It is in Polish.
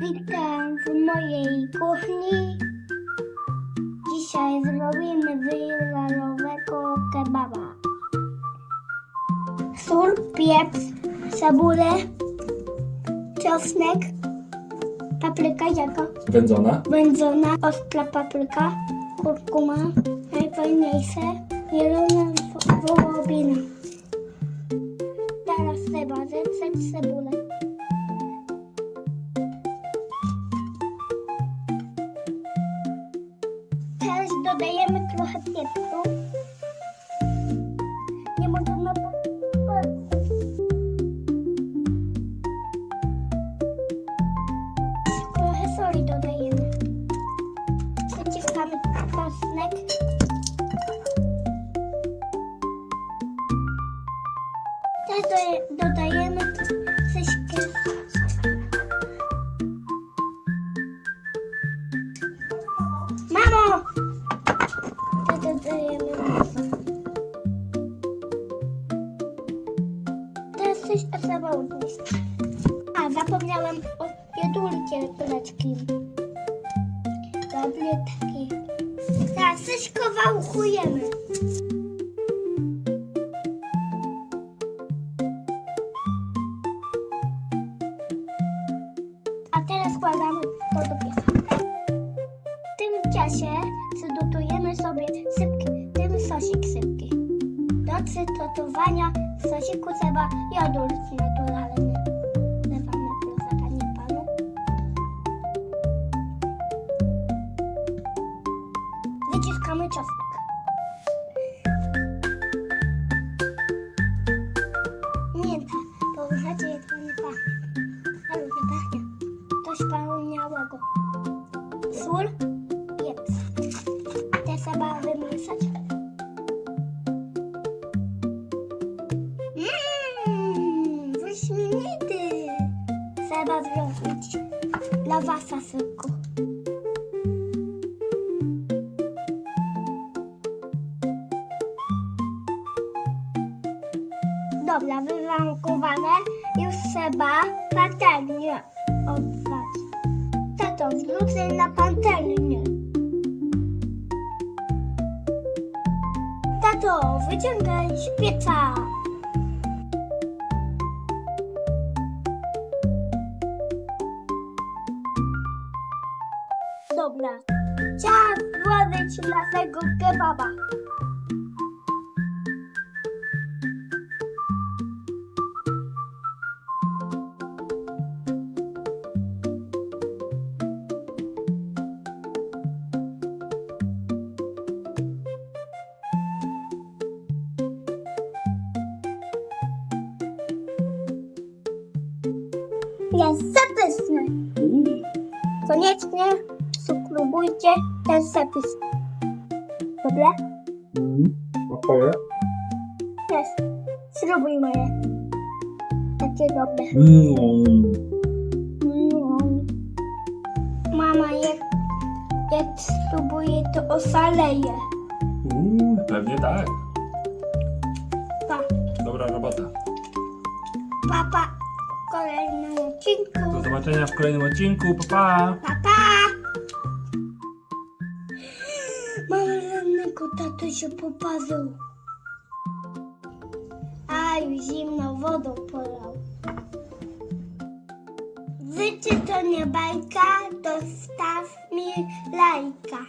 Witam w mojej kuchni. Dzisiaj zrobimy wiralowego kebaba. Sól, pieprz, cebulę, czosnek, papryka jaka Wędzona. wędzona, ostra papryka, kurkuma, najfajniejsze, zielona wo- wołowina. Teraz trzeba zepsuć cebulę. Dodajemy trochę pieprzu. Nie możemy Trochę soli dodajemy. Wyciskamy czosnek. Doje- dodajemy Dodajemy masę. Teraz coś trzeba odnieść. A, zapomniałem o jedulcie pleczki. Tabletki. Teraz coś kawałkujemy. A teraz składamy to do pieca. W tym czasie przygotujemy sobie tym sosik sypki. Do przygotowania sosiku trzeba jodurt naturalny. Lewamy proszę Panie Panu. Wyciskamy czosnek. Mięta, wychodzi jak to nie pachnie. Ale nie pachnie. Coś wspaniałego. Sól, pieprz. Te trzeba wymieszać. Trzeba zrobić dla wasa sypku. Dobra, wywankowane. Już trzeba patelnię oddać. Tato, wrzucę na patelnię. Tato, wyciągaj z pieca. Dobra, czas włożyć naszego kebaba. Jest zapysny. Koniecznie subskrybujcie ten zapis. Dobra? Mm. Twoje? Jest. Spróbuj moje. Takie dobre. Mm. Mama, jak, jak spróbuję, to oszaleję. Mm, pewnie tak. Pa, Dobra robota. papa, w kolejnym Do odcinku. zobaczenia w kolejnym odcinku. Pa, pa! Pa, pa! Mamy żadnego tatusia popazł. A już zimną wodą polał. Życie to nie bajka, dostaw mi lajka.